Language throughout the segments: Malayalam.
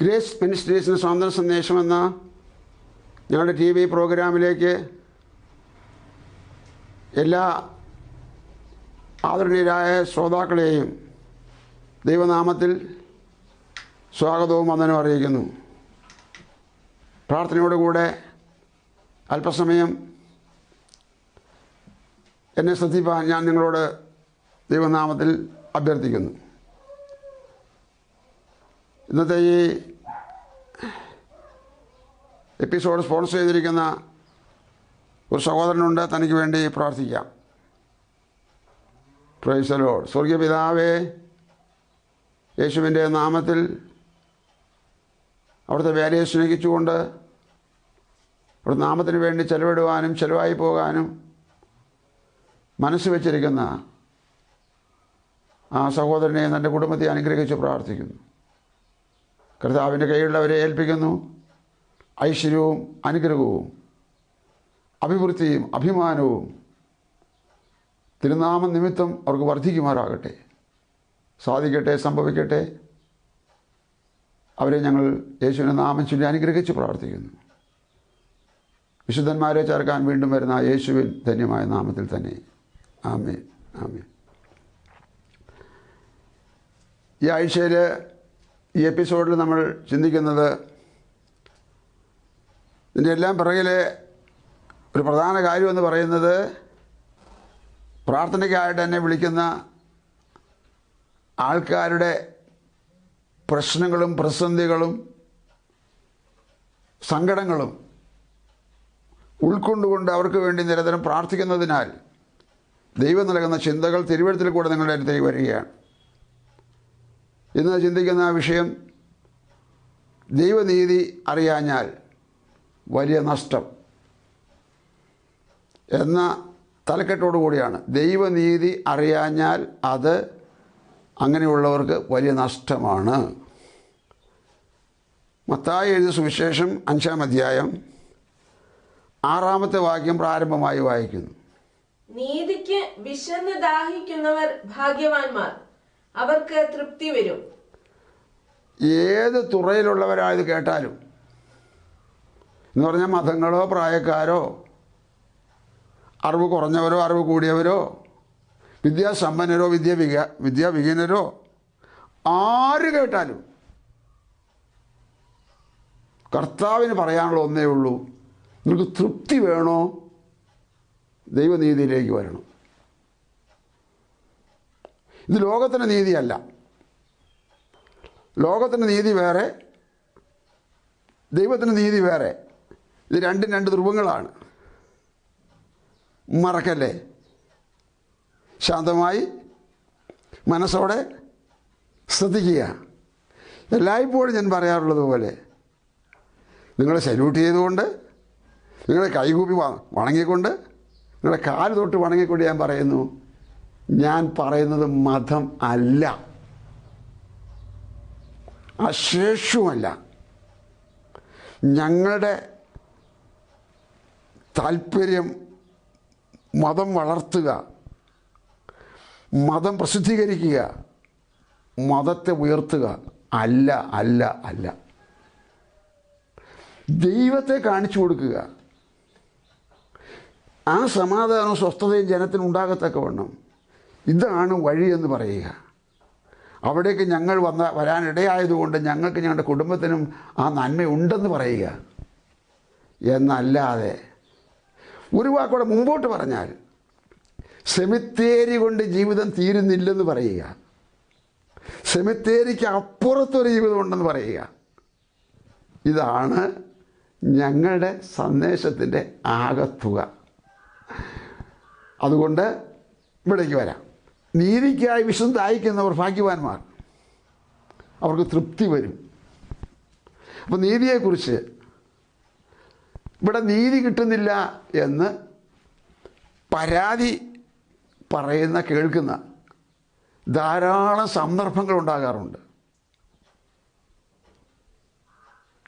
ഗ്രേസ് മിനിസ്ട്രീസിന് സന്ദേശം എന്ന ഞങ്ങളുടെ ടി വി പ്രോഗ്രാമിലേക്ക് എല്ലാ ആദരണീയരായ ശ്രോതാക്കളെയും ദൈവനാമത്തിൽ സ്വാഗതവും വന്ദനവും അറിയിക്കുന്നു. പ്രാർത്ഥനയോടുകൂടെ അല്പസമയം എന്നെ ശ്രദ്ധിപ്പാൻ ഞാൻ നിങ്ങളോട് ദൈവനാമത്തിൽ അഭ്യർത്ഥിക്കുന്നു. ഇന്നത്തെ ഈ എപ്പിസോഡ് സ്പോൺസർ ചെയ്തിരിക്കുന്ന ഒരു സഹോദരനുണ്ട് തനിക്ക് വേണ്ടി പ്രാർത്ഥിക്കാം. പ്രൈസലോ സ്വർഗീയ പിതാവേ യേശുവിന്റെ നാമത്തിൽ അവിടുത്തെ വേലയെ സ്നേഹിച്ചുകൊണ്ട് അവിടെ നാമത്തിന് വേണ്ടി ചെലവിടുവാനും ചെലവായി പോകാനും മനസ്സ് വച്ചിരിക്കുന്ന ആ സഹോദരനെ തന്റെ കുടുംബത്തെ അനുഗ്രഹിച്ച് പ്രാർത്ഥിക്കുന്നു. കർത്താവിന്റെ കയ്യിലുള്ളവരെ ഏൽപ്പിക്കുന്നു. ഐശ്വര്യവും അനുഗ്രഹവും അഭിവൃദ്ധിയും അഭിമാനവും തിരുനാമ നിമിത്തം അവർക്ക് വർദ്ധിക്കുമാറാകട്ടെ. സാധിക്കട്ടെ സംഭവിക്കട്ടെ. അവരെ ഞങ്ങൾ യേശുവിന്റെ നാമം ചൊല്ലി അനുഗ്രഹിച്ച് പ്രാർത്ഥിക്കുന്നു. വിശുദ്ധന്മാരെ ചേർക്കാൻ വീണ്ടും വരുന്ന യേശുവിൻ ധന്യമായ നാമത്തിൽ തന്നെ. ആമേ ആമേ ഈ ആഴ്ചയിൽ ഈ എപ്പിസോഡിൽ നമ്മൾ ചിന്തിക്കുന്നത് ഇതിന്റെ എല്ലാം പിറകിലെ ഒരു പ്രധാന കാര്യമെന്ന് പറയുന്നത് പ്രാർത്ഥനയ്ക്കായിട്ട് എന്നെ വിളിക്കുന്ന ആൾക്കാരുടെ പ്രശ്നങ്ങളും പ്രതിസന്ധികളും സങ്കടങ്ങളും ഉൾക്കൊണ്ടുകൊണ്ട് അവർക്ക് വേണ്ടി നിരന്തരം പ്രാർത്ഥിക്കുന്നതിനാൽ ദൈവം നൽകുന്ന ചിന്തകൾ തിരുവഴുത്തിൽ കൂടെ നിങ്ങളുടെ അടുത്തേക്ക് വരികയാണ്. ഇന്ന് ചിന്തിക്കുന്ന വിഷയം ദൈവനീതി അറിയാഞ്ഞാൽ വലിയ നഷ്ടം എന്ന തലക്കെട്ടോടു കൂടിയാണ്. ദൈവനീതി അറിയാഞ്ഞാൽ അത് അങ്ങനെയുള്ളവർക്ക് വലിയ നഷ്ടമാണ്. മത്തായി എഴുതിയ സുവിശേഷം അഞ്ചാം അധ്യായം ആറാമത്തെ വാക്യം പ്രാരംഭമായി വായിക്കുന്നു. നീതിക്ക് വിശന്ന് ദാഹിക്കുന്നവർ ഭാഗ്യവാന്മാർ. അവർക്ക് തൃപ്തി വരും. ഏത് തുറയിലുള്ളവരായത് കേട്ടാലും? എന്ന് പറഞ്ഞാൽ മതങ്ങളോ പ്രായക്കാരോ അറിവ് കുറഞ്ഞവരോ അറിവ് കൂടിയവരോ വിദ്യാസമ്പന്നരോ വിദ്യ വിക വിദ്യാവിഹീനരോ ആര് കേട്ടാലും? കർത്താവിന് പറയാനുള്ള ഒന്നേ ഉള്ളൂ. നിങ്ങൾക്ക് തൃപ്തി വേണോ? ദൈവനീതിയിലേക്ക് വരണം. ഇത് ലോകത്തിന്റെ നീതിയല്ല. ലോകത്തിന്റെ നീതി വേറെ ദൈവത്തിന്റെ നീതി വേറെ. ഇത് രണ്ടും രണ്ട് ധ്രുവങ്ങളാണ്. മറക്കല്ലേ? ശാന്തമായി മനസ്സോടെ ശ്രദ്ധിക്കുക. എല്ലായ്പ്പോഴും ഞാൻ പറയാറുള്ളത് പോലെ നിങ്ങളെ സല്യൂട്ട് ചെയ്തുകൊണ്ട് നിങ്ങളെ കൈകൂപ്പി വണങ്ങിക്കൊണ്ട് നിങ്ങളെ കാൽ തൊട്ട് വണങ്ങിക്കൊണ്ട് ഞാൻ പറയുന്നു ഞാൻ പറയുന്നത് മതം അല്ല. അശേഷുമല്ല ഞങ്ങളുടെ താല്പര്യം മതം വളർത്തുക മതം പ്രസിദ്ധീകരിക്കുക മതത്തെ ഉയർത്തുക അല്ല അല്ല അല്ല. ദൈവത്തെ കാണിച്ചു കൊടുക്കുക. ആ സമാധാനവും സ്വസ്ഥതയും ജനത്തിന് ഉണ്ടാകത്തക്കവണ്ണം ഇതാണ് വഴിയെന്ന് പറയുക. അവിടേക്ക് ഞങ്ങൾ വന്ന വരാനിടയായതുകൊണ്ട് ഞങ്ങൾക്ക് ഞങ്ങളുടെ കുടുംബത്തിനും ആ നന്മയുണ്ടെന്ന് പറയുക. എന്നല്ലാതെ ഒരു വാക്കോടെ മുമ്പോട്ട് പറഞ്ഞാൽ സെമിത്തേരി കൊണ്ട് ജീവിതം തീരുന്നില്ലെന്ന് പറയുക. സെമിത്തേരിക്ക് അപ്പുറത്തൊരു ജീവിതം ഉണ്ടെന്ന് പറയുക. ഇതാണ് ഞങ്ങളുടെ സന്ദേശത്തിന്റെ ആകത്തുക. അതുകൊണ്ട് ഇവിടേക്ക് വരാം. നീതിക്കായി വിശുദ്ധ അയക്കുന്നവർ ഭാഗ്യവാന്മാർ. അവർക്ക് തൃപ്തി വരും. അപ്പോൾ നീതിയെക്കുറിച്ച് ഇവിടെ നീതി കിട്ടുന്നില്ല എന്ന് പരാതി പറയുന്ന കേൾക്കുന്ന ധാരാളം സന്ദർഭങ്ങൾ ഉണ്ടാകാറുണ്ട്.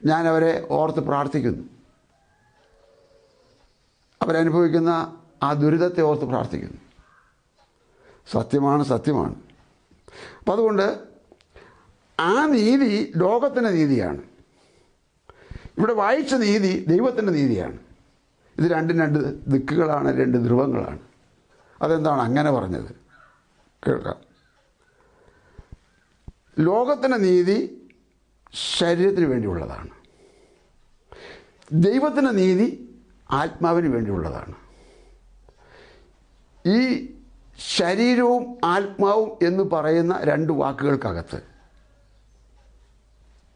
ഞാൻ അവരെ ഓർത്ത് പ്രാർത്ഥിക്കുന്നു. അവരനുഭവിക്കുന്ന ആ ദുരിതത്തെ ഓർത്ത് പ്രാർത്ഥിക്കുന്നു. സത്യമാണ് സത്യമാണ്. അപ്പം അതുകൊണ്ട് ആ നീതി ലോകത്തിന്റെ നീതിയാണ്. ഇവിടെ വായിച്ച നീതി ദൈവത്തിന്റെ നീതിയാണ്. ഇത് രണ്ടും രണ്ട് ദിക്കുകളാണ് രണ്ട് ധ്രുവങ്ങളാണ്. അതെന്താണ് അങ്ങനെ പറഞ്ഞത്? കേൾക്കാം. ലോകത്തിന്റെ നീതി ശരീരത്തിന് വേണ്ടിയുള്ളതാണ്. ദൈവത്തിന്റെ നീതി ആത്മാവിന് വേണ്ടിയുള്ളതാണ്. ഈ ശരീരവും ആത്മാവും എന്ന് പറയുന്ന രണ്ട് വാക്കുകൾക്കകത്ത്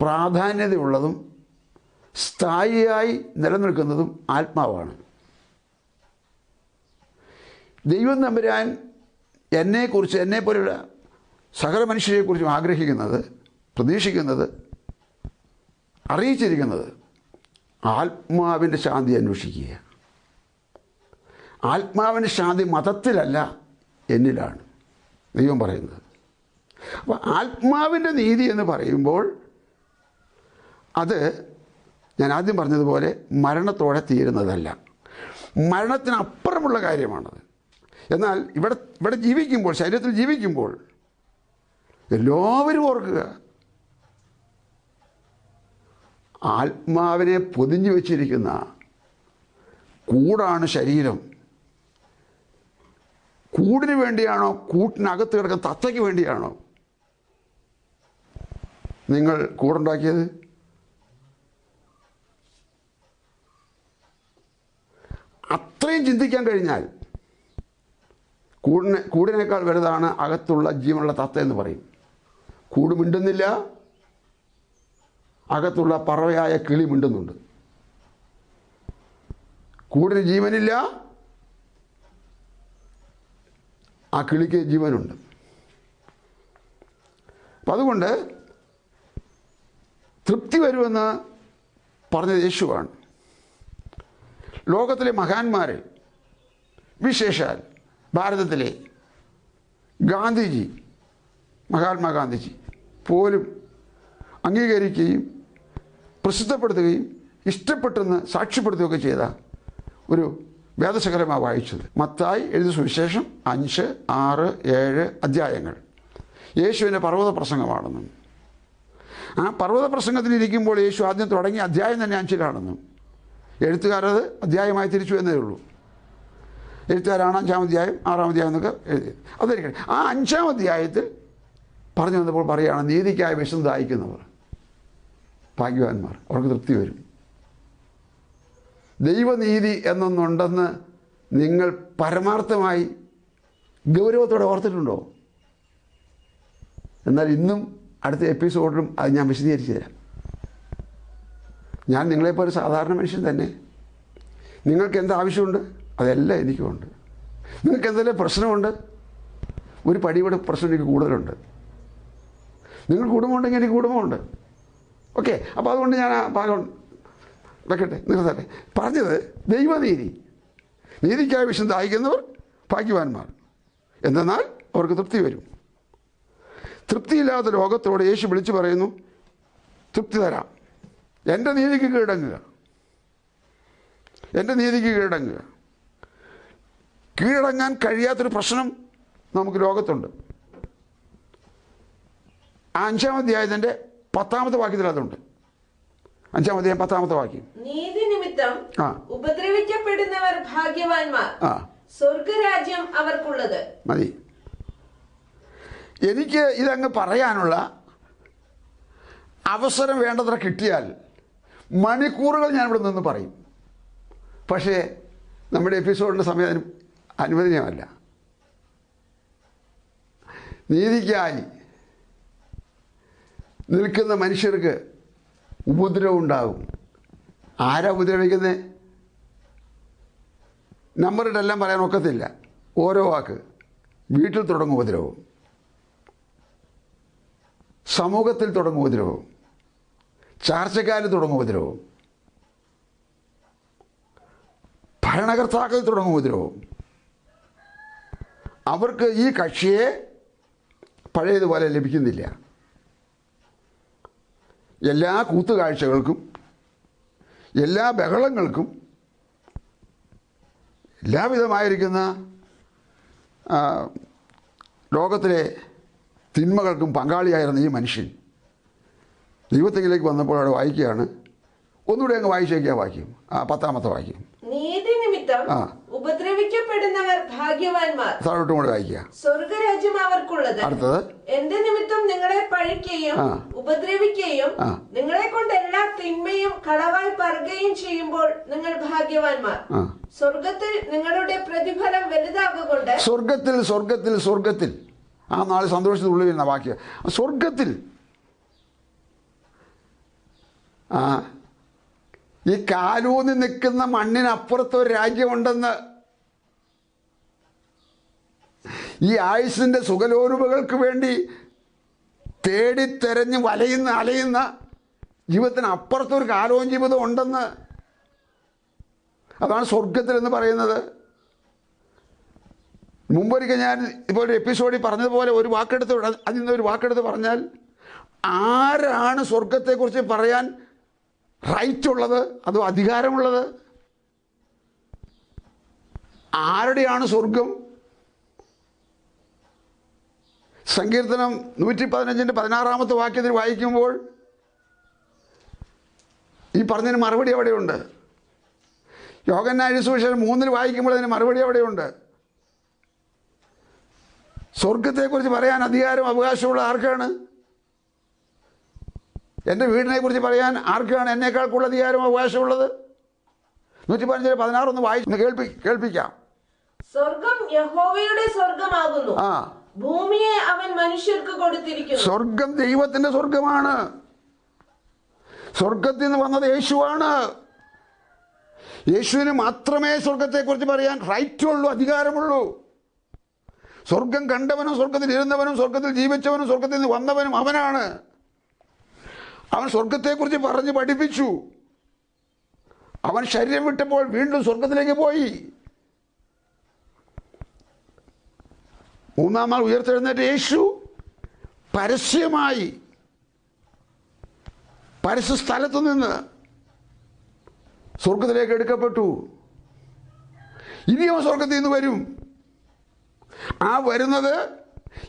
പ്രാധാന്യതയുള്ളതും സ്ഥായിയായി നിലനിൽക്കുന്നതും ആത്മാവാണ്. ദൈവം തമ്പുരാൻ എന്നെക്കുറിച്ച് എന്നെപ്പോലുള്ള സകല മനുഷ്യരെക്കുറിച്ചും ആഗ്രഹിക്കുന്നത് പ്രതീക്ഷിക്കുന്നത് അറിയിച്ചിരിക്കുന്നത് ആത്മാവിന്റെ ശാന്തി അന്വേഷിക്കുക ആത്മാവിന്റെ ശാന്തി മതത്തിലല്ല എന്നിലാണ്. ദൈവം പറയുന്നത്. അപ്പോൾ ആത്മാവിന്റെ നീതി എന്ന് പറയുമ്പോൾ അത് ഞാൻ ആദ്യം പറഞ്ഞതുപോലെ മരണത്തോടെ തീരുന്നതല്ല. മരണത്തിനപ്പുറമുള്ള കാര്യമാണത്. എന്നാൽ ഇവിടെ ഇവിടെ ജീവിക്കുമ്പോൾ ശരീരത്തിൽ ജീവിക്കുമ്പോൾ എല്ലാവരും ഓർക്കുക. ആത്മാവിനെ പൊതിഞ്ഞു വച്ചിരിക്കുന്ന കൂടാണ് ശരീരം. കൂടിന് വേണ്ടിയാണോ കൂട്ടിനകത്ത് കിടക്കുന്ന തത്തയ്ക്ക് വേണ്ടിയാണോ? നിങ്ങൾ കൂടുണ്ടാക്കിയത്? അത്രയും ചിന്തിക്കാൻ കഴിഞ്ഞാൽ കൂടിനെ കൂടിനേക്കാൾ വലുതാണ് അകത്തുള്ള ജീവനുള്ള തത്ത എന്ന് പറയും. കൂട് മിണ്ടുന്നില്ല അകത്തുള്ള പറവയായ കിളി മിണ്ടുന്നുണ്ട്. കൂടിന് ജീവനില്ല ആ കിളിക്ക് ജീവനുണ്ട്. അപ്പം അതുകൊണ്ട് തൃപ്തി വരുമെന്ന് പറഞ്ഞത് യേശുവാണ്. ലോകത്തിലെ മഹാന്മാരെ വിശേഷാൽ ഭാരതത്തിലെ ഗാന്ധിജി മഹാത്മാഗാന്ധിജി പോലും അംഗീകരിക്കുകയും പ്രസിദ്ധപ്പെടുത്തുകയും ഇഷ്ടപ്പെട്ടെന്ന് സാക്ഷ്യപ്പെടുത്തുകയൊക്കെ ചെയ്ത ഒരു വേദശകലമാണ് വായിച്ചത്. മത്തായി എഴുതിയ സുവിശേഷം അഞ്ച് ആറ് ഏഴ് അധ്യായങ്ങൾ. യേശുവിന്റെ പർവത പ്രസംഗമാണെന്നും ആ പർവത പ്രസംഗത്തിലിരിക്കുമ്പോൾ യേശു ആദ്യം തുടങ്ങിയ അധ്യായം തന്നെ അഞ്ചിലാണെന്നും എഴുത്തുകാരത് അധ്യായമായി തിരിച്ചു എന്നേ ഉള്ളൂ. എഴുത്തുകാരാണ് അഞ്ചാം അധ്യായം ആറാം അധ്യായം എന്നൊക്കെ എഴുതി. അതായിരിക്കട്ടെ. ആ അഞ്ചാം അധ്യായത്തിൽ പറഞ്ഞു വന്നപ്പോൾ പറയുകയാണ് നീതിക്കായി വിശന്ന് ദാഹിക്കുന്നവർ. ഭാഗ്യവാന്മാർ. അവർക്ക് തൃപ്തി വരും. ദൈവനീതി എന്നൊന്നുണ്ടെന്ന് നിങ്ങൾ പരമാർത്ഥമായി ഗൗരവത്തോടെ ഓർത്തിട്ടുണ്ടോ? എന്നാൽ ഇന്നും അടുത്ത എപ്പിസോഡിലും അത് ഞാൻ വിശദീകരിച്ചു തരാം. ഞാൻ നിങ്ങളെപ്പോലെ സാധാരണ മനുഷ്യൻ തന്നെ. നിങ്ങൾക്ക് എന്ത് ആവശ്യമുണ്ട്? അതെല്ലാം എനിക്കുമുണ്ട് നിങ്ങൾക്ക് എന്തെല്ലാം പ്രശ്നമുണ്ട്? ഒരു പടിയുടെ പ്രശ്നം എനിക്ക് കൂടുതലുണ്ട്. നിങ്ങൾ കുടുംബമുണ്ടെങ്കിൽ എനിക്ക് കുടുംബമുണ്ട്. ഓക്കെ അപ്പോൾ അതുകൊണ്ട് ഞാൻ ആ ഭാഗം വെക്കട്ടെ നിർത്തട്ടെ പറഞ്ഞത് ദൈവനീതി. നീതിക്കായ വിഷം ദാഹിക്കുന്നവർ ഭാഗ്യവാന്മാർ. എന്തെന്നാൽ അവർക്ക് തൃപ്തി വരും. തൃപ്തിയില്ലാത്ത ലോകത്തോട് യേശു വിളിച്ചു പറയുന്നു തൃപ്തി തരാം. എന്റെ നീതിക്ക് കീഴടങ്ങുക. എന്റെ നീതിക്ക് കീഴടങ്ങുക. കീഴടങ്ങാൻ കഴിയാത്തൊരു പ്രശ്നം നമുക്ക് ലോകത്തുണ്ട്. അഞ്ചാം അധ്യായത്തിന്റെ പത്താമത്തെ വാക്യത്തിൽ അതുണ്ട്. അഞ്ചാം അധ്യായം പത്താമത്തെ വാക്യം. നീതി നിമിത്തം ഉപദ്രവിക്കപ്പെടുന്നവർ ഭാഗ്യവാന്മാർ. സ്വർഗരാജ്യം അവർക്കുള്ളത്. മതി. എനിക്ക് ഇതങ്ങ് പറയാനുള്ള അവസരം വേണ്ടത്ര കിട്ടിയാൽ മണിക്കൂറുകൾ ഞാൻ ഇവിടെ നിന്ന് പറയും. പക്ഷേ നമ്മുടെ എപ്പിസോഡിന്റെ സമയം അതിന് അനുവദനീയമല്ല. നീതിക്കായി നിൽക്കുന്ന മനുഷ്യർക്ക് ഉപദ്രവം ഉണ്ടാകും ആരാ ഉപദ്രവിക്കുന്നത് നമ്പറിട്ടെല്ലാം പറയാൻ ഒക്കത്തില്ല. ഓരോ വാക്ക്. വീട്ടിൽ തുടങ്ങും ഉപദ്രവം. സമൂഹത്തിൽ തുടങ്ങും ഉപദ്രവം. ചാർച്ചക്കാരിൽ തുടങ്ങും ഉപദ്രവം. ഭരണകർത്താക്കളിൽ തുടങ്ങും ഉപദ്രവം. അവർക്ക് ഈ കക്ഷിയെ പഴയതുപോലെ ലഭിക്കുന്നില്ല. എല്ലാ കൂത്തുകാഴ്ചകൾക്കും എല്ലാ ബഹളങ്ങൾക്കും എല്ലാവിധമായിരിക്കുന്ന ലോകത്തിലെ തിന്മകൾക്കും പങ്കാളിയായിരുന്ന ഈ മനുഷ്യൻ ദൈവത്തെങ്കിലേക്ക് വന്നപ്പോൾ അവിടെ വായിക്കുകയാണ് ഒന്നുകൂടെ അങ്ങ് വായിച്ചേക്കുക വാക്യം ആ പത്താമത്തെ വാക്യം നീതി നിമിത്തം ആ. ഉപദ്രവിക്കപ്പെടുന്നവർ ഭാഗ്യവാന്മാർ. താഴോട്ടും കൂടെ വായിക്കുക സ്വർഗരാജ്യം അവർക്കുള്ളത്. അടുത്തത്? എന്റെ നിമിത്തം നിങ്ങളെ പഴിക്കുകയും. ഉപദ്രവിക്കുകയും നിങ്ങളെ കൊണ്ട് എല്ലാ തിന്മയും കളവായി പറയുകയും ചെയ്യുമ്പോൾ നിങ്ങൾ ഭാഗ്യവാന്മാർ. സ്വർഗത്തിൽ നിങ്ങളുടെ പ്രതിഫലം വലുതാകൊണ്ട് സ്വർഗത്തിൽ സ്വർഗത്തിൽ സ്വർഗത്തിൽ. ആ നാല് സന്തോഷത്തിനുള്ളിൽ വരുന്ന വാക്യം. സ്വർഗത്തിൽ. ആ. ഈ കാലൂന്നി നിൽക്കുന്ന മണ്ണിനപ്പുറത്ത് ഒരു രാജ്യമുണ്ടെന്ന്. ഈ ആയുസിന്റെ സുഖലോരുവകൾക്ക് വേണ്ടി തേടിത്തെരഞ്ഞ് വലയുന്ന അലയുന്ന ജീവിതത്തിന് അപ്പുറത്തൊരു കാലവും ജീവിതം ഉണ്ടെന്ന് അതാണ് സ്വർഗത്തിൽ എന്ന് പറയുന്നത്. മുമ്പൊരിക്കൽ ഞാൻ ഇപ്പോൾ ഒരു എപ്പിസോഡിൽ പറഞ്ഞതുപോലെ ഒരു വാക്കെടുത്ത് അതിൽ നിന്ന് ഒരു വാക്കെടുത്ത് പറഞ്ഞാൽ ആരാണ് സ്വർഗത്തെക്കുറിച്ച് പറയാൻ റൈറ്റ് ഉള്ളത് അതോ അധികാരമുള്ളത്? ആരുടെയാണ് സ്വർഗം? സങ്കീർത്തനം നൂറ്റി പതിനഞ്ചിന്റെ പതിനാറാമത്തെ വാക്യത്തിൽ വായിക്കുമ്പോൾ ഈ പറഞ്ഞതിന് മറുപടി അവിടെയുണ്ട്. യോഗന്നായ സുവിശേഷം മൂന്നിൽ വായിക്കുമ്പോൾ അതിന് മറുപടി അവിടെയുണ്ട്. സ്വർഗത്തെക്കുറിച്ച് പറയാൻ അധികാരം അവകാശമുള്ള ആർക്കാണ്? എന്റെ വീടിനെ കുറിച്ച് പറയാൻ ആർക്കാണ് എന്നേക്കാൾ കൂടുതൽ അധികാരം അവകാശമുള്ളത്? നൂറ്റി പതിനഞ്ചിന് പതിനാറൊന്ന് വായിച്ച് കേൾപ്പി കേൾപ്പിക്കാം. സ്വർഗം യഹോവയുടെ സ്വർഗമാകുന്നു. ആ. ഭൂമിയെ അവൻ മനുഷ്യർക്ക് കൊടുത്തിരിക്കുന്നു. സ്വർഗം ദൈവത്തിന്റെ സ്വർഗമാണ്. സ്വർഗത്തിൽ നിന്ന് വന്നത് യേശുവാണ്. യേശുവിന് മാത്രമേ സ്വർഗത്തെക്കുറിച്ച് പറയാൻ റൈറ്റുള്ളൂ അധികാരമുള്ളൂ. സ്വർഗം കണ്ടവനും സ്വർഗത്തിൽ ഇരുന്നവനും സ്വർഗത്തിൽ ജീവിച്ചവനും സ്വർഗത്തിൽ നിന്ന് വന്നവനും അവനാണ്. അവൻ സ്വർഗത്തെക്കുറിച്ച് പറഞ്ഞ് പഠിപ്പിച്ചു. അവൻ ശരീരം വിട്ടപ്പോൾ വീണ്ടും സ്വർഗത്തിലേക്ക് പോയി. മൂന്നാം നാൾ ഉയർത്തെഴുന്നേറ്റ് യേശു പരസ്യമായി പരസ്യ സ്ഥലത്തു നിന്ന് സ്വർഗത്തിലേക്ക് എടുക്കപ്പെട്ടു. ഇനി അവൻ സ്വർഗത്തിൽ നിന്ന് വരും. ആ വരുന്നത്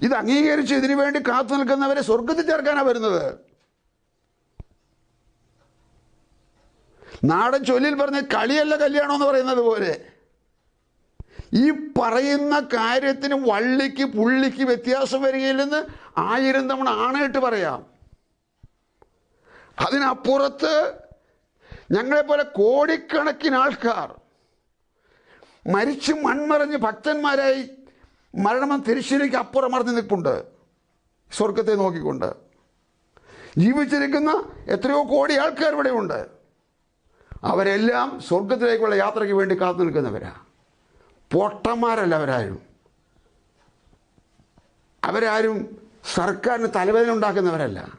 ഇത് അംഗീകരിച്ച് ഇതിനു വേണ്ടി കാത്തു നിൽക്കുന്നവരെ സ്വർഗത്തിൽ ചേർക്കാനാണ് വരുന്നത്. നാടൻ ചൊല്ലിൽ പറഞ്ഞ കളിയല്ല കല്യാണം എന്ന് പറയുന്നത് പോലെ. ഈ പറയുന്ന കാര്യത്തിന് വള്ളിക്ക് പുള്ളിക്ക് വ്യത്യാസം വരികയില്ലെന്ന് ആയിരം തവണ ആണായിട്ട് പറയാം. അതിനപ്പുറത്ത് ഞങ്ങളെപ്പോലെ കോടിക്കണക്കിന് ആൾക്കാർ മരിച്ച് മൺമറഞ്ഞ് ഭക്തന്മാരായി മരണം തിരിച്ചിലേക്ക് അപ്പുറം മറിഞ്ഞ് നിൽപ്പുണ്ട്. സ്വർഗത്തെ നോക്കിക്കൊണ്ട്. ജീവിച്ചിരിക്കുന്ന എത്രയോ കോടി ആൾക്കാർ ഇവിടെയുണ്ട്. അവരെല്ലാം സ്വർഗത്തിലേക്കുള്ള യാത്രയ്ക്ക് വേണ്ടി കാത്തു നിൽക്കുന്നവരാണ് പൊട്ടന്മാരല്ല അവരാരും. അവരാരും സർക്കാരിന് തലവേദന ഉണ്ടാക്കുന്നവരല്ല.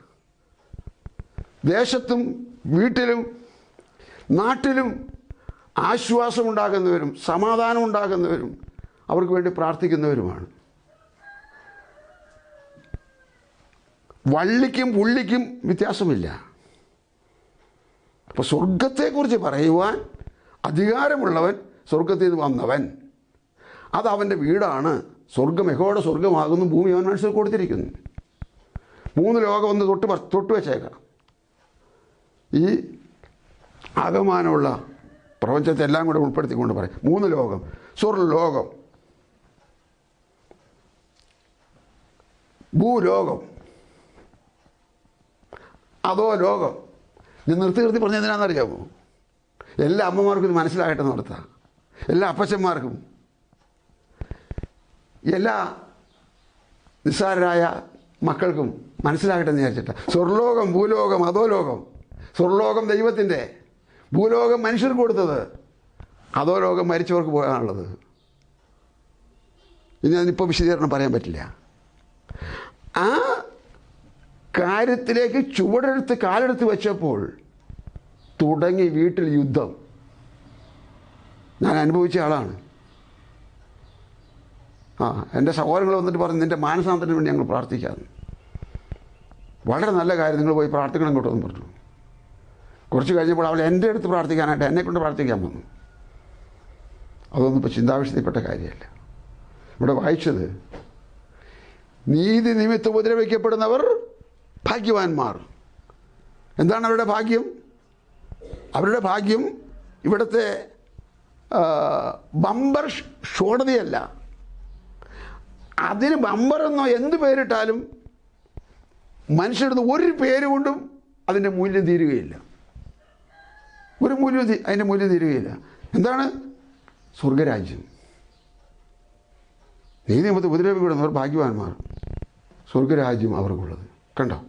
ദേശത്തും വീട്ടിലും നാട്ടിലും ആശ്വാസം ഉണ്ടാകുന്നവരും സമാധാനം ഉണ്ടാകുന്നവരും അവർക്ക് വേണ്ടി പ്രാർത്ഥിക്കുന്നവരുമാണ്. വള്ളിക്കും പുള്ളിക്കും വ്യത്യാസമില്ല. അപ്പോൾ സ്വർഗത്തെക്കുറിച്ച് പറയുവാൻ അധികാരമുള്ളവൻ സ്വർഗത്തിൽ നിന്ന് വന്നവൻ. അത് വീടാണ്. സ്വർഗം യഹോയുടെ സ്വർഗമാകുന്നു ഭൂമി അവൻ മനസ്സിൽ കൊടുത്തിരിക്കുന്നു. മൂന്ന് ലോകം ഒന്ന് തൊട്ട് തൊട്ട് വെച്ചേക്കാം. ഈ ആകമാനമുള്ള പ്രപഞ്ചത്തെ എല്ലാം കൂടെ ഉൾപ്പെടുത്തിക്കൊണ്ട് പറയും. മൂന്ന് ലോകം. സ്വർലോകം. ഭൂലോകം. അതോ ലോകം. ഞാൻ നിർത്തി നിർത്തി പറഞ്ഞ എന്തിനാണെന്നറിയാമോ എല്ലാ അമ്മമാർക്കും ഇത് മനസ്സിലാകട്ടെ നടത്താം എല്ലാ അപ്പച്ചന്മാർക്കും. എല്ലാ നിസ്സാരരായ മക്കൾക്കും മനസ്സിലാകട്ടെ എന്ന് വിചാരിച്ചിട്ട്. സ്വർലോകം ഭൂലോകം അധോലോകം. സ്വർലോകം ദൈവത്തിന്റെ ഭൂലോകം മനുഷ്യർക്ക് കൊടുത്തത്. അതോ ലോകം മരിച്ചവർക്ക് പോകാനുള്ളത്. ഇനി അതിനിപ്പോൾ വിശദീകരണം പറയാൻ പറ്റില്ല. ആ കാര്യത്തിലേക്ക് ചുവടെടുത്ത് കാലെടുത്ത് വെച്ചപ്പോൾ തുടങ്ങി വീട്ടിൽ യുദ്ധം. ഞാൻ അനുഭവിച്ച ആളാണ്. ആ എന്റെ സഹോദരങ്ങൾ വന്നിട്ട് പറഞ്ഞു നിന്റെ മാനസാന്തരത്തിന് വേണ്ടി ഞങ്ങൾ പ്രാർത്ഥിക്കാമെന്ന് വളരെ നല്ല കാര്യം നിങ്ങൾ പോയി പ്രാർത്ഥിക്കണം എന്ന് പറഞ്ഞു. കുറച്ച് കഴിഞ്ഞപ്പോൾ അവൾ എന്റെ അടുത്ത് പ്രാർത്ഥിക്കാനായിട്ട് എന്നെ കൊണ്ട് പ്രാർത്ഥിക്കാൻ വന്നു. അതൊന്നും ഇപ്പോൾ ചിന്താവിഷയത്തിൽപ്പെട്ട കാര്യമല്ല. ഇവിടെ വായിച്ചത് നീതി നിമിത്തം ഉപദ്രവിക്കപ്പെടുന്നവർ ഭാഗ്യവാന്മാർ. എന്താണ് അവരുടെ ഭാഗ്യം? അവരുടെ ഭാഗ്യം ഇവിടുത്തെ ബമ്പർ ഷോടതിയല്ല. അതിന് ബമ്പർ എന്നോ എന്ത് പേരിട്ടാലും മനുഷ്യരുടെ ഒരു പേര് കൊണ്ടും അതിന്റെ മൂല്യം തീരുകയില്ല. ഒരു മൂല്യം അതിന്റെ മൂല്യം തീരുകയില്ല. എന്താണ്? സ്വർഗരാജ്യം. നീതി നമുക്ക് ഉപദ്രവിക്കപ്പെടുന്നവർ ഭാഗ്യവാന്മാർ. സ്വർഗരാജ്യം അവർക്കുള്ളത്. കണ്ടോ?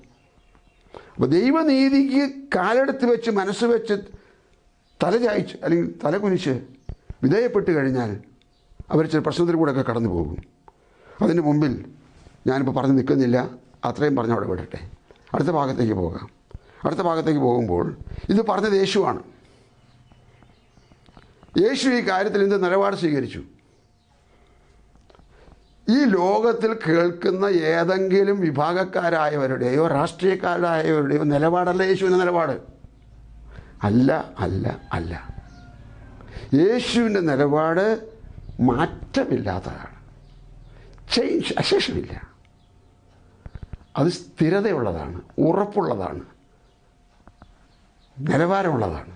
അപ്പോൾ ദൈവനീതിക്ക് കാലെടുത്ത് വെച്ച് മനസ്സ് വെച്ച് തല അല്ലെങ്കിൽ തല കുനിച്ച് വിധേയപ്പെട്ട് കഴിഞ്ഞാൽ അവർ ചില പ്രശ്നത്തിൽ കൂടെയൊക്കെ കടന്നു പോകും. അതിന് മുമ്പിൽ ഞാനിപ്പോൾ പറഞ്ഞു നിൽക്കുന്നില്ല. അത്രയും പറഞ്ഞ് അവിടെ വിടട്ടെ. അടുത്ത ഭാഗത്തേക്ക് പോകാം. അടുത്ത ഭാഗത്തേക്ക് പോകുമ്പോൾ ഇത് പറഞ്ഞത് യേശുവാണ്. യേശു ഈ കാര്യത്തിൽ എന്ത് നിലപാട് സ്വീകരിച്ചു? ഈ ലോകത്തിൽ കേൾക്കുന്ന ഏതെങ്കിലും വിഭാഗക്കാരായവരുടെയോ രാഷ്ട്രീയക്കാരായവരുടെയോ നിലപാടല്ല യേശുവിന്റെ നിലപാട്? അല്ല അല്ല അല്ല. യേശുവിന്റെ നിലപാട് മാറ്റമില്ലാത്തതാണ്. ചേഞ്ച് അശേഷമില്ല. അത് സ്ഥിരതയുള്ളതാണ് ഉറപ്പുള്ളതാണ് നിലവാരമുള്ളതാണ്.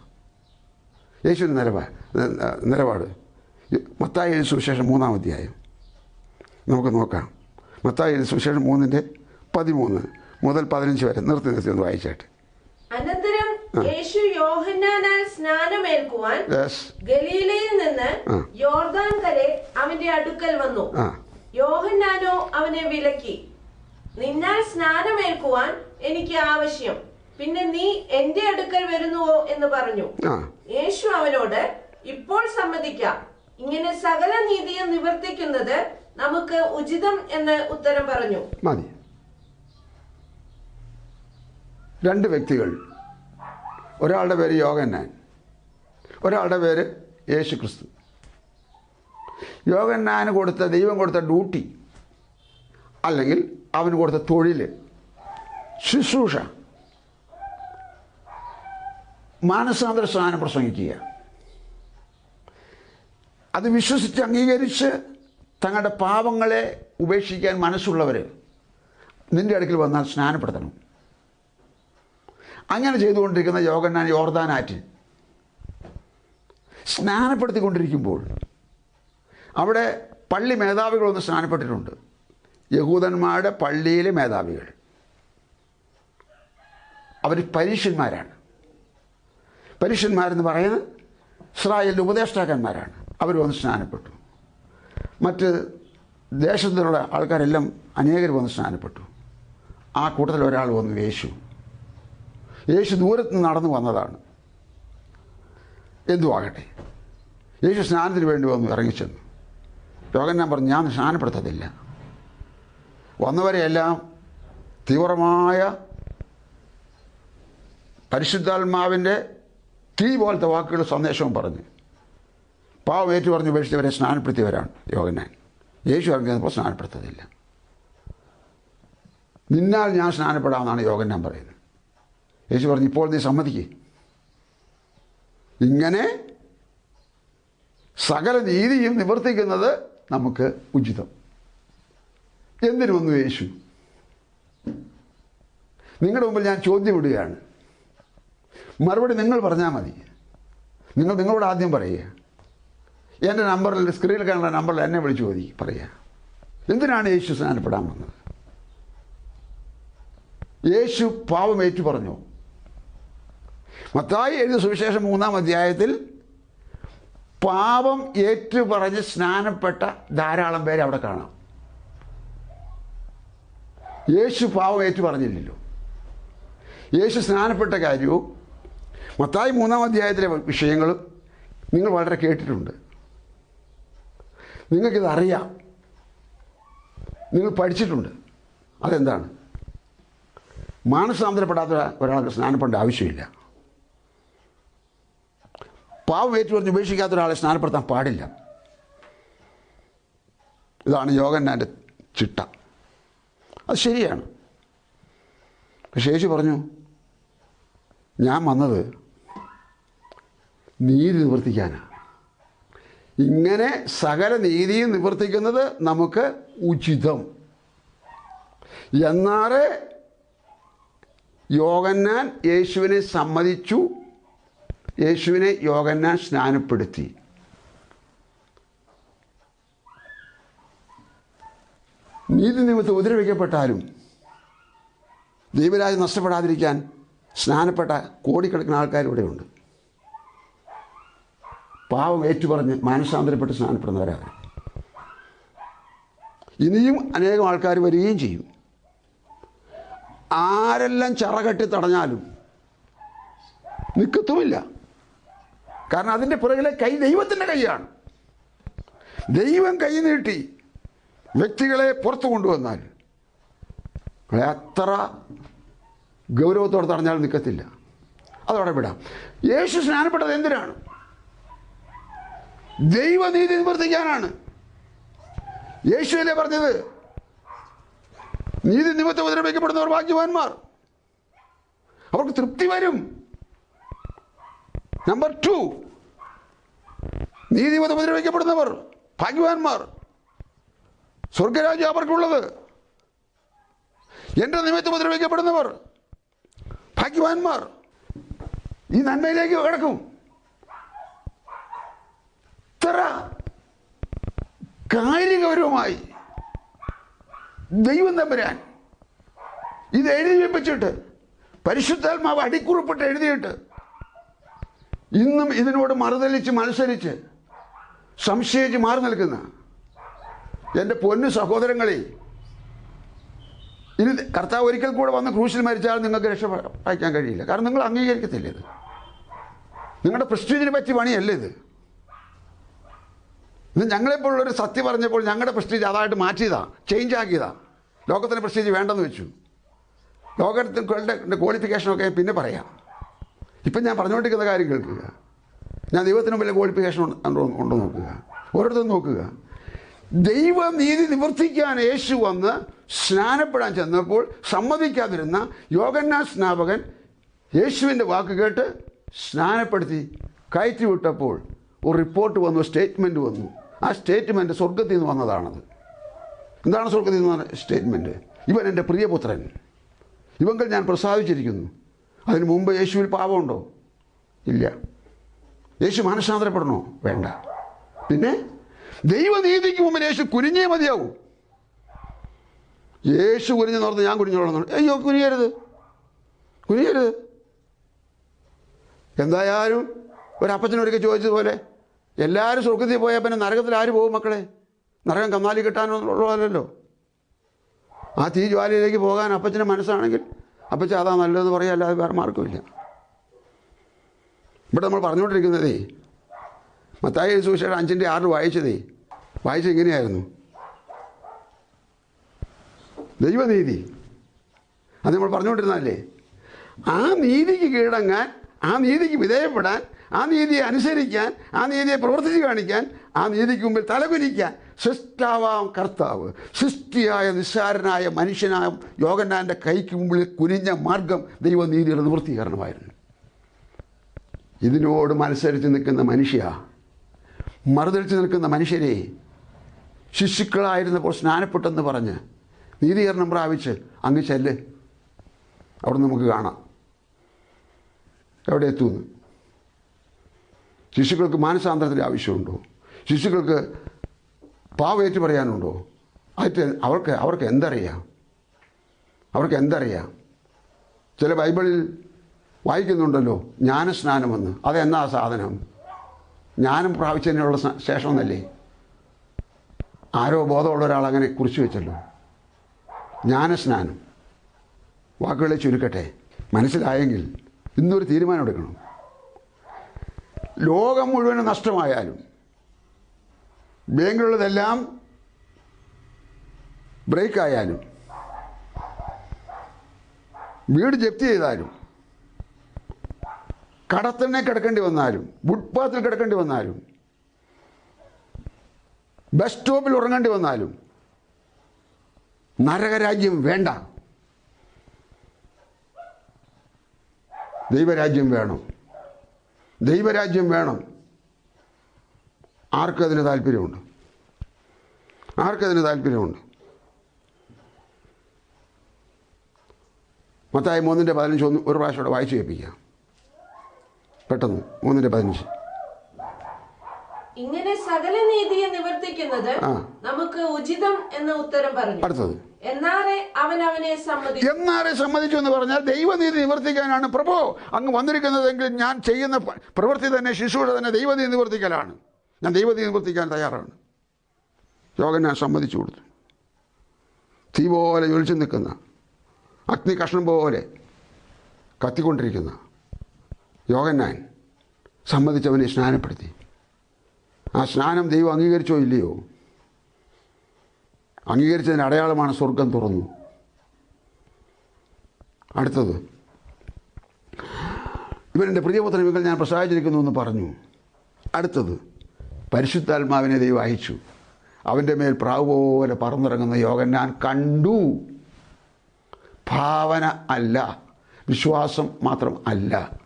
യേശുവിന്റെ നിലപാട് നിലപാട്. മത്തായ സുവിശേഷം മൂന്നാം അധ്യായം. നമുക്ക് നോക്കാം. മത്തായി സുശേഷം മൂന്നിന്റെ പതിമൂന്ന് മുതൽ പതിനഞ്ച് വരെ. നിർത്തി നിർത്തി ഒന്ന് വായിച്ചായിട്ട് അനന്തരം യേശു യോഹന്നാനാൽ സ്നാനമേൽക്കുവാൻ ഗലീലയിൽ നിന്ന് ആ. യോർദാൻ കരെ അവന്റെ അടുക്കൽ വന്നു. യോഹന്നാനോ അവനെ വിലക്കി. നിന്നാൽ സ്നാനമേൽക്കുവാൻ എനിക്ക് ആവശ്യം. പിന്നെ നീ എന്റെ അടുക്കൽ വരുന്നുവോ എന്ന് പറഞ്ഞു. യേശു അവനോട് ഇപ്പോൾ സമ്മതിക്കാം. ഇങ്ങനെ സകല നീതിയും നിവർത്തിക്കുന്നത് നമുക്ക് ഉചിതം എന്ന് ഉത്തരം പറഞ്ഞു. മതി. രണ്ട് വ്യക്തികൾ. ഒരാളുടെ പേര് യോഗന്നാൻ. ഒരാളുടെ പേര് യേശു ക്രിസ്തു യോഗന്നാന് കൊടുത്ത ദൈവം കൊടുത്ത ഡ്യൂട്ടി അല്ലെങ്കിൽ അവന് കൊടുത്ത തൊഴിൽ ശുശ്രൂഷ മാനസാന്തര സ്നാനം പ്രസംഗിക്കുക. അത് വിശ്വസിച്ച് അംഗീകരിച്ച് തങ്ങളുടെ പാപങ്ങളെ ഉപേക്ഷിക്കാൻ മനസ്സുള്ളവർ നിന്റെ അടുക്കൽ വന്നാൽ സ്നാനപ്പെടുത്തണം. അങ്ങനെ ചെയ്തുകൊണ്ടിരിക്കുന്ന യോഗന്നാൻ യോർദാനാറ്റ് സ്നാനപ്പെടുത്തിക്കൊണ്ടിരിക്കുമ്പോൾ അവിടെ പള്ളി മേധാവികളൊന്ന് സ്നാനപ്പെട്ടിട്ടുണ്ട്. യഹൂദന്മാരുടെ പള്ളിയിലെ മേധാവികൾ. അവർ പരീക്ഷന്മാരാണ്. പരീക്ഷന്മാരെന്ന് പറയുന്നത് ഇസ്രായേലിന്റെ ഉപദേഷ്ടാക്കന്മാരാണ്. അവർ വന്ന് സ്നാനപ്പെട്ടു. മറ്റ് ദേശത്തുള്ള ആൾക്കാരെല്ലാം അനേകർ വന്ന് സ്നാനപ്പെട്ടു. ആ കൂട്ടത്തിൽ ഒരാൾ വന്നു യേശു. യേശു ദൂരത്ത് നടന്നു വന്നതാണ്. എന്തുവാകട്ടെ? യേശു സ്നാനത്തിന് വേണ്ടി വന്നു ഇറങ്ങിച്ചെന്നു. ഞാൻ പറഞ്ഞു ഞാൻ സ്നാനപ്പെടുത്തത്തില്ല. വന്നവരെയെല്ലാം തീവ്രമായ പരിശുദ്ധാത്മാവിന്റെ തീ പോലത്തെ വാക്കുകൾ സന്ദേശവും പറഞ്ഞു. പാവം ഏറ്റു പറഞ്ഞു ഉപേക്ഷിച്ചവരെ സ്നാനപ്പെടുത്തിയവരാണ് യോഗനാൻ യേശു ഇറങ്ങിയപ്പോൾ സ്നാനപ്പെടുത്തതില്ല. നിന്നാൽ ഞാൻ സ്നാനപ്പെടാമെന്നാണ് യോഗനാൻ പറയുന്നത്. യേശു പറഞ്ഞു ഇപ്പോൾ നീ സമ്മതിക്കേ. ഇങ്ങനെ സകല നീതിയും നിവർത്തിക്കുന്നത് നമുക്ക് ഉചിതം. എന്തിനു വന്നു യേശു? നിങ്ങളുടെ മുമ്പിൽ ഞാൻ ചോദ്യം ഇടുകയാണ് മറുപടി നിങ്ങൾ പറഞ്ഞാൽ മതി. നിങ്ങൾ നിങ്ങളോട് ആദ്യം പറയുക. എന്റെ നമ്പറിൽ സ്ക്രീനിൽ കാണുന്ന നമ്പറിൽ എന്നെ വിളിച്ച് ചോദി പറയുക എന്തിനാണ് യേശു സ്നാനപ്പെടാൻ വന്നത്? യേശു പാവം ഏറ്റു പറഞ്ഞു. മത്തായി എഴുതിയ സുവിശേഷം മൂന്നാം അധ്യായത്തിൽ പാപം ഏറ്റു പറഞ്ഞ് സ്നാനപ്പെട്ട ധാരാളം പേരെ അവിടെ കാണാം. യേശു പാവം ഏറ്റു പറഞ്ഞില്ലല്ലോ. യേശു സ്നാനപ്പെട്ട കാര്യവും മത്തായി മൂന്നാം അധ്യായത്തിലെ വിഷയങ്ങളും നിങ്ങൾ വളരെ കേട്ടിട്ടുണ്ട്. നിങ്ങൾക്കിത് അറിയാം നിങ്ങൾ പഠിച്ചിട്ടുണ്ട്. അതെന്താണ്? മാനസാന്തരപ്പെടാത്ത ഒരാൾക്ക് സ്നാനപ്പെടേണ്ട ആവശ്യമില്ല. പാവം ഏറ്റു പറഞ്ഞ് ഉപേക്ഷിക്കാത്ത ഒരാളെ സ്നാനപ്പെടുത്താൻ പാടില്ല. ഇതാണ് യോഗന്നാന്റെ ചിട്ട. അത് ശരിയാണ്. പക്ഷേ പറഞ്ഞു ഞാൻ വന്നത് നീതി നിവർത്തിക്കാനാണ് ഇങ്ങനെ സകല നീതിയും നിവർത്തിക്കുന്നത് നമുക്ക് ഉചിതം. എന്നാറെ യോഗന്നാൻ യേശുവിനെ സമ്മതിച്ചു യേശുവിനെ യോഗന്നാൻ സ്നാനപ്പെടുത്തി. നീതി നിമിത്തം ഉപദ്രവിക്കപ്പെട്ടാലും ദൈവരാജ്യം നഷ്ടപ്പെടാതിരിക്കാൻ സ്നാനപ്പെട്ട കോടിക്കണക്കിന് ആൾക്കാർ ഇവിടെയുണ്ട് പാവം ഏറ്റുപറഞ്ഞ് മാനസാന്തരപ്പെട്ട് സ്നാനപ്പെടുന്നവരാണ്. ഇനിയും അനേകം ആൾക്കാർ വരികയും ചെയ്യും. ആരെല്ലാം ചറകെട്ടി തടഞ്ഞാലും നിൽക്കത്തുമില്ല കാരണം അതിന്റെ പുറകിലെ കൈ ദൈവത്തിന്റെ കൈയാണ്. ദൈവം കൈ നീട്ടി വ്യക്തികളെ പുറത്തു കൊണ്ടുവന്നാൽ അത്ര ഗൗരവത്തോടെ തടഞ്ഞാൽ നിൽക്കത്തില്ല അതോടെ വിടാം. യേശു സ്നാനപ്പെട്ടത് എന്തിനാണ്? ദൈവനീതി നിവർത്തിക്കാനാണ്. യേശുവല്ലേ പറഞ്ഞത്? നീതി നിമിത്തം ഉപദ്രവിക്കപ്പെടുന്നവർ ഭാഗ്യവാന്മാർ. അവർക്ക് തൃപ്തി വരും. നമ്പർ ടു നീതി നിമിത്തം ഉപദ്രവിക്കപ്പെടുന്നവർ ഭാഗ്യവാന്മാർ. സ്വർഗരാജ്യം അവർക്കുള്ളത്. എന്റെ നിമിത്തം ഉപദ്രവിക്കപ്പെടുന്നവർ ഭാഗ്യവാന്മാർ. ഈ നന്മയിലേക്ക് കിടക്കും. ഇത്ര കാര്യഗൗരവമായി ദൈവം തമ്പുരാൻ ഇത് എഴുതി വെപ്പിച്ചിട്ട് പരിശുദ്ധാത്മാവ് അടിക്കുറിപ്പിട്ട് എഴുതിയിട്ട് ഇന്നും ഇതിനോട് മറുതലിച്ച് മത്സരിച്ച് സംശയിച്ച് മാറി നിൽക്കുന്ന എന്റെ പൊന്നു സഹോദരങ്ങളെ ഇനി കർത്താവ് ഒരിക്കൽ കൂടെ വന്ന് ക്രൂശിൽ മരിച്ചാൽ നിങ്ങൾക്ക് രക്ഷ വായിക്കാൻ കഴിയില്ല. കാരണം നിങ്ങൾ അംഗീകരിക്കത്തില്ല ഇത്. നിങ്ങളുടെ പ്രസ്റ്റീജിനെ പറ്റി പണിയല്ല ഇത്. ഇത് ഞങ്ങളെപ്പോലുള്ളൊരു സത്യം പറഞ്ഞപ്പോൾ ഞങ്ങളുടെ പ്രസ്റ്റീജ് അതായിട്ട് മാറ്റിയതാണ് ചേഞ്ച് ആക്കിയതാണ് ലോകത്തിന്റെ പ്രസ്റ്റീജ് വേണ്ടെന്ന് വെച്ചു. ലോകത്തിന്റെ ക്വാളിഫിക്കേഷനൊക്കെ പിന്നെ പറയാം. ഇപ്പം ഞാൻ പറഞ്ഞുകൊണ്ടിരിക്കുന്ന കാര്യം കേൾക്കുക. ഞാൻ ദൈവത്തിന് മുമ്പിലെ ക്വാളിഫിക്കേഷൻ ഉണ്ടോ ഉണ്ടോ നോക്കുക. ഓരോരുത്തരും നോക്കുക. ദൈവനീതി നിവർത്തിക്കാൻ യേശു വന്ന് സ്നാനപ്പെടാൻ ചെന്നപ്പോൾ സമ്മതിക്കാതിരുന്ന യോഗന്നാ സ്നാപകൻ യേശുവിന്റെ വാക്ക് കേട്ട് സ്നാനപ്പെടുത്തി കയറ്റി വിട്ടപ്പോൾ ഒരു റിപ്പോർട്ട് വന്നു സ്റ്റേറ്റ്മെന്റ് വന്നു. ആ സ്റ്റേറ്റ്മെന്റ് സ്വർഗത്തിൽ നിന്ന് വന്നതാണത്. എന്താണ് സ്വർഗത്തിൽ നിന്ന് വന്ന സ്റ്റേറ്റ്മെന്റ് ഇവൻ എന്റെ പ്രിയപുത്രൻ. ഇവങ്കിൽ ഞാൻ പ്രസാദിച്ചിരിക്കുന്നു. അതിന് മുമ്പ് യേശുവിൽ പാപമുണ്ടോ? ഇല്ല. യേശു മാനസാന്തരപ്പെടണോ? വേണ്ട. പിന്നെ ദൈവനീതിക്ക് മുമ്പിൽ യേശു കുനിഞ്ഞേ മതിയാവും. യേശു കുനിഞ്ഞ് നടന്ന് ഞാൻ കുനിഞ്ഞോളണം അയ്യോ കുനിയരുത്. കുനിയരുത്. എന്തായാലും ഒരപ്പച്ചനൊരിക്കൽ ചോദിച്ചതുപോലെ എല്ലാവരും സ്വർഗത്തിൽ പോയാൽ പിന്നെ നരകത്തിൽ ആര് പോകും മക്കളെ? നരകം കന്നാലി കിട്ടാനുള്ളതല്ലോ ആ തീ ജ്വാലയിലേക്ക് പോകാൻ അപ്പച്ചന്റെ മനസ്സാണെങ്കിൽ അപ്പച്ച അതാ നല്ലതെന്ന് പറയാം അല്ലാതെ വേറെ മാർഗമില്ല ഇവിടെ നമ്മൾ പറഞ്ഞുകൊണ്ടിരിക്കുന്നതേ മത്തായ സുവിശേഷം അഞ്ചിന്റെ ആറിൽ വായിച്ചതേ വായിച്ചത് ഇങ്ങനെയായിരുന്നു. ദൈവനീതി. അത് നമ്മൾ പറഞ്ഞുകൊണ്ടിരുന്നതല്ലേ? ആ നീതിക്ക് കീഴടങ്ങാൻ ആ നീതിക്ക് വിധേയപ്പെടാൻ ആ നീതിയെ അനുസരിക്കാൻ ആ നീതിയെ പ്രവർത്തിച്ച് കാണിക്കാൻ ആ നീതിക്ക് മുമ്പിൽ തലകുനിക്കാൻ സൃഷ്ടാവാം കർത്താവ്. സൃഷ്ടിയായ നിസ്സാരനായ മനുഷ്യനായ യോഗന്നാന്റെ കൈക്ക് മുമ്പിൽ കുനിഞ്ഞ മാർഗം ദൈവനീതിയുടെ നിവൃത്തീകരണമായിരുന്നു. ഇതിനോട് മത്സരിച്ച് നിൽക്കുന്ന മനുഷ്യ മറുതളിച്ച് നിൽക്കുന്ന മനുഷ്യരെ ശിശുക്കളായിരുന്നപ്പോൾ സ്നാനപ്പെട്ടെന്ന് പറഞ്ഞ് നീതീകരണം പ്രാപിച്ച് അങ്ങ് ചെല്ല്. അവിടെ നമുക്ക് കാണാം. എവിടെ എത്തുമെന്ന് ശിശുക്കൾക്ക് മാനസാന്തരത്തിന്റെ ആവശ്യമുണ്ടോ? ശിശുക്കൾക്ക് പാവേറ്റ് പറയാനുണ്ടോ? അത് അവർക്ക് അവർക്ക് എന്തറിയാം? അവർക്ക് എന്തറിയാം? ചില ബൈബിളിൽ വായിക്കുന്നുണ്ടല്ലോ ജ്ഞാനസ്നാനമെന്ന്. അതെന്നാ സാധനം? ജ്ഞാനം പ്രാപിച്ചതിനുള്ള ശേഷം എന്നല്ലേ ആരോ ബോധമുള്ള ഒരാൾ അങ്ങനെ കുറിച്ച് വെച്ചല്ലോ. ജ്ഞാനസ്നാനം. വാക്കുകളെ ചുരുക്കട്ടെ. മനസ്സിലായെങ്കിൽ ഇന്നൊരു തീരുമാനം എടുക്കണം ലോകം മുഴുവനും നഷ്ടമായാലും ബാങ്കിലുള്ളതെല്ലാം ബ്രേക്കായാലും വീട് ജപ്തി ചെയ്താലും കടത്തണ്ണെ കിടക്കേണ്ടി വന്നാലും ഫുട്പാത്തിൽ കിടക്കേണ്ടി വന്നാലും ബസ് സ്റ്റോപ്പിൽ ഉറങ്ങേണ്ടി വന്നാലും നരകരാജ്യം വേണ്ട. ദൈവരാജ്യം വേണം. ദൈവരാജ്യം വേണം. ആർക്കതിന് താല്പര്യമുണ്ട്? ആർക്കതിന് താല്പര്യമുണ്ട്? മത്തായി മൂന്നിന്റെ പതിനഞ്ച് ഒന്ന് ഒരു പ്രാവശ്യം കൂടെ വായിച്ചു കേൾപ്പിക്കാം. പെട്ടെന്ന് മൂന്നിന്റെ പതിനഞ്ച്. ഇങ്ങനെ സകല നീതിയെ നിവർത്തിക്കുന്നത് നമുക്ക് ഉചിതം എന്ന ഉത്തരം പറഞ്ഞു. അടുത്തത്. എന്നാരെ സമ്മതിച്ചു? എന്ന് പറഞ്ഞാൽ ദൈവനീതി നിവർത്തിക്കാനാണ്. പ്രഭോ അങ്ങ് വന്നിരിക്കുന്നതെങ്കിൽ ഞാൻ ചെയ്യുന്ന പ്രവൃത്തി തന്നെ ശിശുവിടെ തന്നെ ദൈവനീതി നിവർത്തിക്കലാണ്. ഞാൻ ദൈവനീതി നിവർത്തിക്കാൻ തയ്യാറാണ്. യോഗൻ ഞാൻ സമ്മതിച്ചു കൊടുത്തു. തീ പോലെ ജ്വലിച്ചു നിൽക്കുന്ന അഗ്നി കഷ്ണം പോലെ കത്തിക്കൊണ്ടിരിക്കുന്ന യോഗന്നാൻ സമ്മതിച്ചവനെ സ്നാനപ്പെടുത്തി. ആ സ്നാനം ദൈവം അംഗീകരിച്ചോ ഇല്ലയോ? അംഗീകരിച്ചതിന് അടയാളമാണ് സ്വർഗം തുറന്നു. അടുത്തത്. ഇവനെന്റെ പ്രിയപുത്രമികൾ ഞാൻ പ്രസാദിച്ചിരിക്കുന്നു എന്ന് പറഞ്ഞു. അടുത്തത്. പരിശുദ്ധാത്മാവിനെ ദൈവം അയച്ചു. അവന്റെ മേൽ പ്രാവ് പോലെ പറന്നിറങ്ങുന്ന യോഗൻ ഞാൻ കണ്ടു. ഭാവന അല്ല. വിശ്വാസം മാത്രം അല്ല.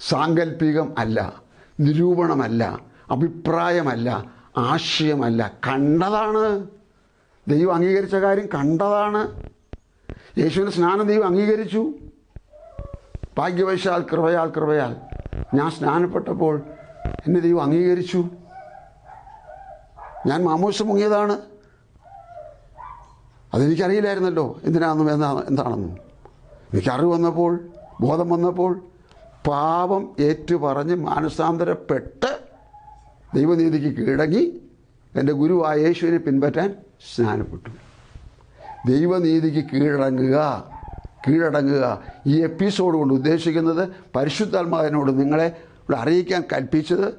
സാങ്കല്പികം അല്ല. നിരൂപണമല്ല. അഭിപ്രായമല്ല. ആശയമല്ല. കണ്ടതാണ്. ദൈവം അംഗീകരിച്ച കാര്യം കണ്ടതാണ്. യേശുവിന്റെ സ്നാനം ദൈവം അംഗീകരിച്ചു. ഭാഗ്യവശാൽ കൃപയാൽ കൃപയാൽ ഞാൻ സ്നാനപ്പെട്ടപ്പോൾ എന്നെ ദൈവം അംഗീകരിച്ചു. ഞാൻ മാമോശ മുങ്ങിയതാണ്. അതെനിക്കറിയില്ലായിരുന്നല്ലോ എന്തിനാണെന്നും എന്താ എന്താണെന്നും. എനിക്ക് അറിവ് വന്നപ്പോൾ ബോധം വന്നപ്പോൾ പാപം ഏറ്റുപറഞ്ഞ് മാനസാന്തരപ്പെട്ട് ദൈവനീതിക്ക് കീഴടങ്ങി എന്റെ ഗുരുവായ യേശുവിനെ പിൻപറ്റാൻ സ്നാനപ്പെട്ടു. ദൈവനീതിക്ക് കീഴടങ്ങുക കീഴടങ്ങുക. ഈ എപ്പിസോഡ് കൊണ്ട് ഉദ്ദേശിക്കുന്നത് പരിശുദ്ധാത്മാവിനോട് നിങ്ങളെ ഇവിടെ അറിയിക്കാൻ കൽപ്പിച്ചത്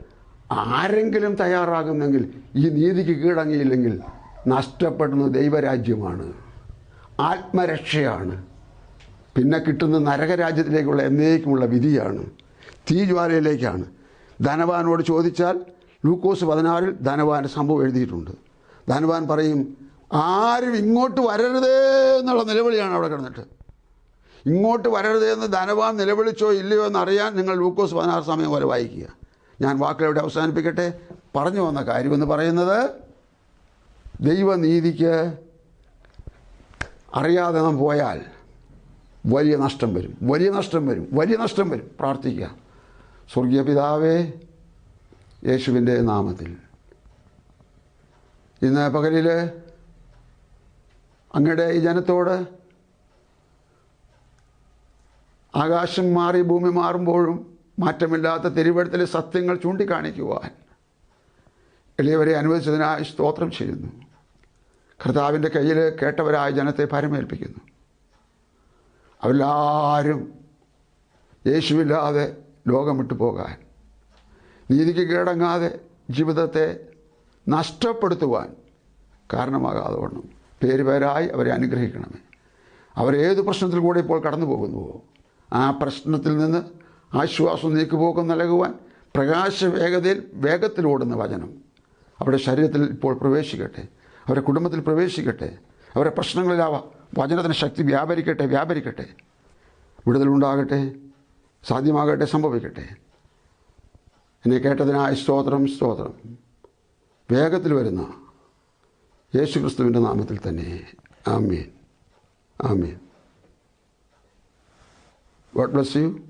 ആരെങ്കിലും തയ്യാറാകുന്നെങ്കിൽ ഈ നീതിക്ക് കീഴടങ്ങിയില്ലെങ്കിൽ നഷ്ടപ്പെടുന്നത് ദൈവരാജ്യമാണ്. ആത്മരക്ഷയാണ്. പിന്നെ കിട്ടുന്ന നരകരാജ്യത്തിലേക്കുള്ള എന്നേക്കുമുള്ള വിധിയാണ്. തീജ്വാലയിലേക്കാണ്. ധനവാനോട് ചോദിച്ചാൽ ലൂക്കോസ് പതിനാറിൽ ധനവാന്റെ സംഭവം എഴുതിയിട്ടുണ്ട്. ധനവാൻ പറയും ആരും ഇങ്ങോട്ട് വരരുതേ എന്നുള്ള നിലവിളിയാണ് അവിടെ കിടന്നിട്ട്. ഇങ്ങോട്ട് വരരുതേ എന്ന് ധനവാൻ നിലവിളിച്ചോ ഇല്ലയോ എന്നറിയാൻ നിങ്ങൾ ലൂക്കോസ് പതിനാറ് സമയം വരെ വായിക്കുക. ഞാൻ വാക്കുകളവിടെ അവസാനിപ്പിക്കട്ടെ. പറഞ്ഞു വന്ന കാര്യമെന്ന് പറയുന്നത് ദൈവനീതിക്ക് അറിയാതെ നാം പോയാൽ വലിയ നഷ്ടം വരും. വലിയ നഷ്ടം വരും. വലിയ നഷ്ടം വരും. പ്രാർത്ഥിക്കുക. സ്വർഗീയ പിതാവേ യേശുവിന്റെ നാമത്തിൽ. ഇന്ന് പകലിൽ അങ്ങയുടെ ഈ ജനത്തോട് ആകാശം മാറി ഭൂമി മാറുമ്പോഴും മാറ്റമില്ലാത്ത തിരുവഴുത്തിലെ സത്യങ്ങൾ ചൂണ്ടിക്കാണിക്കുവാൻ എളിയവരെ അനുവദിച്ചതിനായി സ്തോത്രം ചെയ്യുന്നു. കർത്താവിന്റെ കയ്യിൽ കേട്ടവരായ ജനത്തെ പരമേൽപ്പിക്കുന്നു അവരെല്ലാവരും യേശുവില്ലാതെ ലോകം വിട്ടു പോകാൻ നീതിക്ക് കീഴടങ്ങാതെ ജീവിതത്തെ നഷ്ടപ്പെടുത്തുവാൻ കാരണമാകാതെ വണ്ണം. പേര് പേരായി അവരെ അനുഗ്രഹിക്കണമേ. അവരേത് പ്രശ്നത്തിൽ കൂടെ ഇപ്പോൾ കടന്നു പോകുന്നുവോ ആ പ്രശ്നത്തിൽ നിന്ന് ആശ്വാസം നീക്കുപോക്കം നൽകുവാൻ പ്രകാശ വേഗതയിൽ വേഗത്തിലോടുന്ന വചനം. അവരുടെ ശരീരത്തിൽ ഇപ്പോൾ പ്രവേശിക്കട്ടെ. അവരുടെ കുടുംബത്തിൽ പ്രവേശിക്കട്ടെ. അവരുടെ പ്രശ്നങ്ങളിൽ ആ വചനത്തിന് ശക്തി വ്യാപരിക്കട്ടെ വ്യാപരിക്കട്ടെ. വിടുതലുണ്ടാകട്ടെ സാധ്യമാകട്ടെ സംഭവിക്കട്ടെ. എന്നെ കേട്ടതിനായി സ്തോത്രം സ്തോത്രം. വേഗത്തിൽ വരുന്ന യേശു ക്രിസ്തുവിന്റെ നാമത്തിൽ തന്നെ. ആമീൻ. ആമീൻ. What bless you.